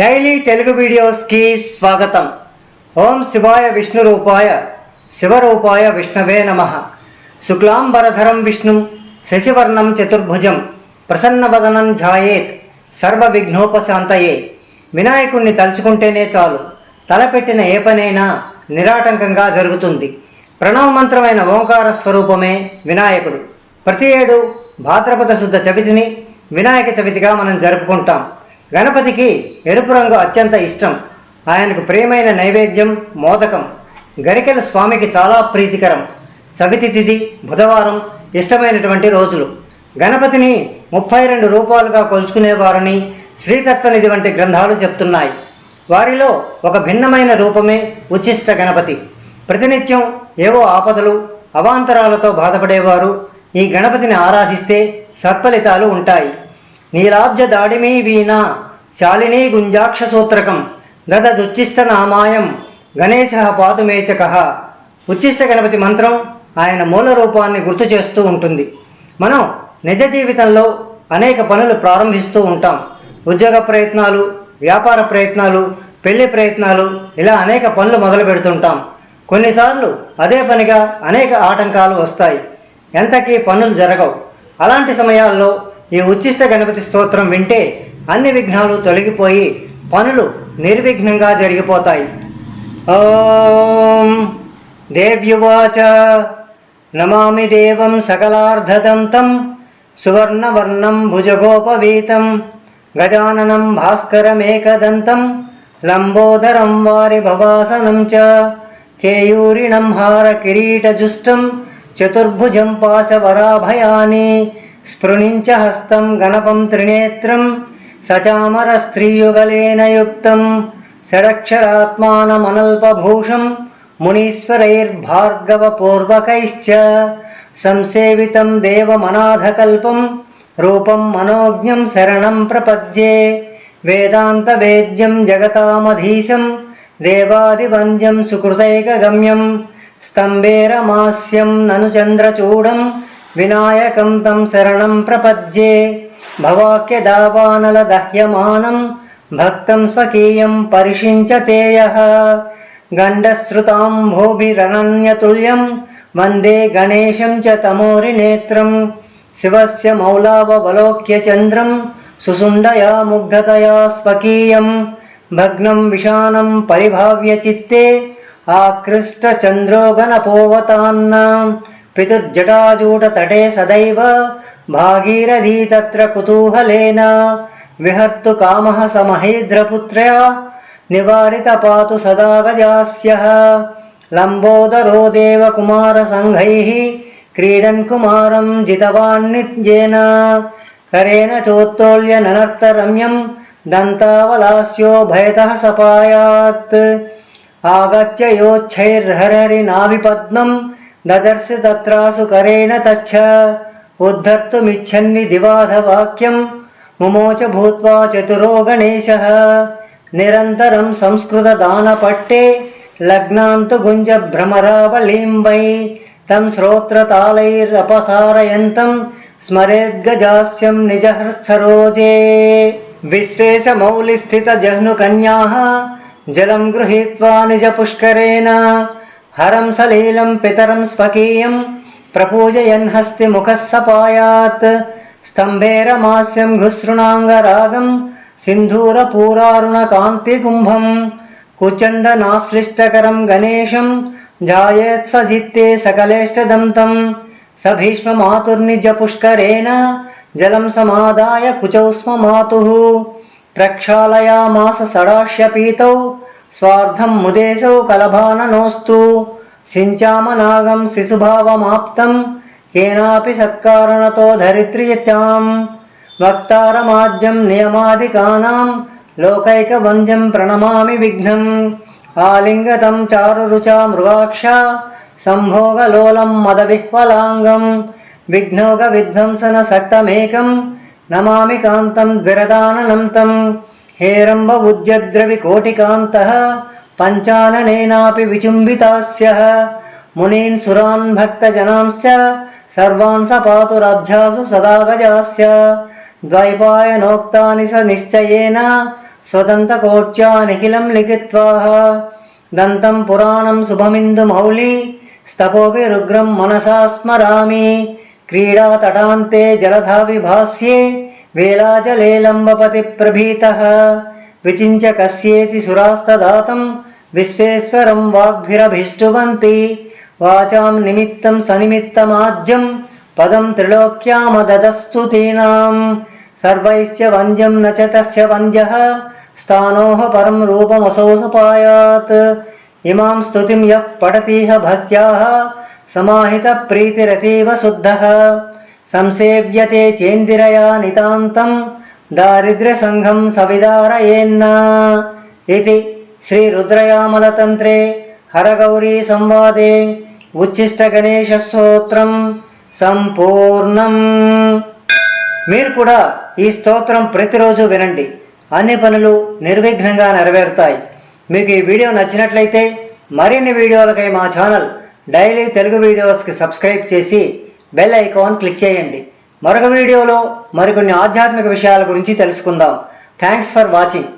Daily Telugu వీడియోస్కి స్వాగతం. ఓం శివాయ విష్ణు రూపాయ శివరూపాయ విష్ణవే నమ. శుక్లాంబరధరం విష్ణుం శశివర్ణం చతుర్భుజం ప్రసన్నవదనం ఝాయేత్ సర్వ విఘ్నోపశాంతయే. వినాయకుణ్ణి తలుచుకుంటేనే చాలు తలపెట్టిన ఏ పనైనా నిరాటంకంగా జరుగుతుంది. ప్రణవ మంత్రమైన ఓంకార స్వరూపమే వినాయకుడు. ప్రతి ఏడు భాద్రపద శుద్ధ చవితిని వినాయక చవితిగా మనం జరుపుకుంటాం. గణపతికి ఎరుపు రంగు అత్యంత ఇష్టం. ఆయనకు ప్రియమైన నైవేద్యం మోదకం. గరికెల స్వామికి చాలా ప్రీతికరం. చవితి తిథి బుధవారం ఇష్టమైనటువంటి రోజులు. గణపతిని ముప్పై రెండు రూపాలుగా కొలుచుకునేవారని శ్రీతత్వనిధి వంటి గ్రంథాలు చెప్తున్నాయి. వారిలో ఒక భిన్నమైన రూపమే ఉచ్చిష్ట గణపతి. ప్రతినిత్యం ఏవో ఆపదలు అవాంతరాలతో బాధపడేవారు. ఈ గణపతిని ఆరాధిస్తే సత్ఫలితాలు ఉంటాయి. నీలాబ్జ దాడిమీ వీణ శాలినీ గుంజాక్ష సూత్రకం దదదుచ్చిష్ట నామాయం గణేశ పాతుమేచక ఉచ్చిష్ట గణపతి మంత్రం ఆయన మూల రూపాన్ని గుర్తు చేస్తూ ఉంటుంది. మనం నిజ జీవితంలో అనేక పనులు ప్రారంభిస్తూ ఉంటాం. ఉద్యోగ ప్రయత్నాలు వ్యాపార ప్రయత్నాలు పెళ్ళి ప్రయత్నాలు ఇలా అనేక పనులు మొదలు పెడుతుంటాం. కొన్నిసార్లు అదే పనిగా అనేక ఆటంకాలు వస్తాయి. ఎంతకీ పనులు జరగవు. అలాంటి సమయాల్లో ఈ ఉచ్చిష్ట గణపతి స్తోత్రం వింటే అన్ని విఘ్నాలు తొలగిపోయి పనులు నిర్విఘ్నంగా జరిగిపోతాయి. ఓం దేవ్యువాచ. నమామి దేవం సకలార్ధదంతం సువర్ణవర్ణం భుజగోపవీతం గజాననం భాస్కరమేకదంతం లంబోదరం వారి భవాసనం చ కేయూరిణం హార కిరీటజుష్టం చతుర్భుజం పాశవరాభయాని స్పృణించ హస్తం గణపం త్రినేత్రం సచామర స్త్రీయుగలేన యుక్తం షడక్షరాత్మానమనల్పభూషం మునీశ్వరైర్భార్గవపూర్వకైశ్చ సంసేవితం దేవమనాథకల్పం రూపం మనోజ్ఞం శరణం ప్రపద్యే వేదాంతవేద్యం జగతామధీశం దేవాదివంద్యం సుకృతైకగమ్యం స్తంభేరమాస్యం నను చంద్రచూడం వినాయకం తం శరణం ప్రపద్యే భవాక్యదావానల దహ్యమానం భక్తం స్వకీయం పరిషించతేయ గండశ్రుతాంభోభిరనన్యతుల్యం వందే గణేశం చ తమోరినేత్రం శివస్య మౌలావలోక్య చంద్రం సుసుండయా ముగ్ధతయా స్వకీయం భగ్నం విషానం పరిభావ్య చిత్తే ఆకృష్ట చంద్రోగణపోవతాన్న పితుర్జటాజూటతటే సదైవ భాగీరథీ తత్ర కుతూహలేన విహర్తు కామః సమహేద్రపుత్ర్యా నివారిత పాతు సదా గజాస్య లంబోదరో దేవకుమారసంఘైः క్రీడన్ కుమారం జితవాన్నిత్యేన కరేణ చోత్తోల్య ననర్తరమ్యం దంతావలాస్యో భయతః సపాయాత్ ఆగత్య యోచ్ఛైర్హరరి నాభిపద్మం దదర్శి తత్రాసు కరేణ తచ్చ ఉద్ధర్తుమిచ్చన్ని దివాధవాక్యం ముమోచ భూత్వా చతురో గణేశ నిరంతరం సంస్కృతదానపట్టే లగ్నాంతు గుంజ భ్రమరావళీం వై తం శ్రోత్రతాళైరపసారయంతం స్మరేద్గజాస్యం నిజ హృత్సరోజే విశ్వేశమౌలిస్థితజహ్నుకన్యాः జలం గృహీత్వా నిజ పుష్కరేణ హరం సలీలం పితరం స్వకీయం ప్రపూజయన్ హస్తి ముఖः సపాయాత్ स्तम्भेरमास्यं घुसृणाङ्गरागं सिन्धूरपूरारुणकान्तिकुम्भं कुचण्डनाश्लिष्टकरं गणेशं जायेत् स्वजित्ते सकलेष्टदं तं स भीष्ममातुर्निजपुष्करेण जलं समादाय कुचौ स्म मातुः प्रक्षालयामास స్వార్థం ముదేశౌ కలభాననోస్తు. సించామనాగం శిశుభావమాప్తం. కేనాపి సత్కారణతో ధరిత్రియత్యాం వక్తారమాద్యం నియమాదికానాం లోకైకవంద్యం ప్రణమామి విఘ్నం. ఆలింగతం చారురుచా మృగాక్ష. సంభోగలోలం మదవిహ్వలాంగం. విఘ్నోగ విధ్వంసన సక్తమేకం. నమామి కాంతం ద్విరదాననంతం तं हेरम्बवुज्यद्रविकोटिकान्तः पञ्चाननेनापि विचुम्बितास्यः मुनीन् सुरान् भक्तजनांश्च सर्वान् स पातुरभ्यासु सदा गजास्य द्वैपायनोक्तानि स निश्चयेन स्वदन्तकोट्या निखिलं लिखित्वा दन्तं पुराणं शुभमिन्दुमौली स्तपोऽपि रुग्रं मनसा स्मरामि क्रीडातटान्ते जलधाविभास्ये वेलाजलेलम्बपतिप्रभीतः विचिन्त्य कस्येति सुरास्तदातं विश्वेश्वरं वाग्भिरभिष्टुवन्ति वाचां निमित्तं सनिमित्तमाज्यं पदं त्रिलोक्यामददस्तु तीनां सर्वैश्च वन्द्यं न च तस्य वन्द्यः स्थानोः परं रूपमसौ सपायात् इमां स्तुतिं यः पठतीह भक्त्याः समाहितप्रीतिरतीव शुद्धः సంసేవ్యతే చేందిరయా నితాంతం దారిద్ర్యసంఘం సవిదారయేన్నా ఇది శ్రీ రుద్రయామలతంత్రే హరగౌరీ సంవాదే ఉచ్చిష్టగణేశస్తోత్రం సంపూర్ణం. మీరు కూడా ఈ స్తోత్రం ప్రతిరోజు వినండి. అన్ని పనులు నిర్విఘ్నంగా నెరవేరుతాయి. మీకు ఈ వీడియో నచ్చినట్లయితే మరిన్ని వీడియోలకై మా ఛానల్ డైలీ తెలుగు వీడియోస్కి సబ్స్క్రైబ్ చేసి బెల్ ఐకాన్ క్లిక్ చేయండి. మరొక వీడియోలో మరికొన్ని ఆధ్యాత్మిక విషయాల గురించి తెలుసుకుందాం. Thanks for watching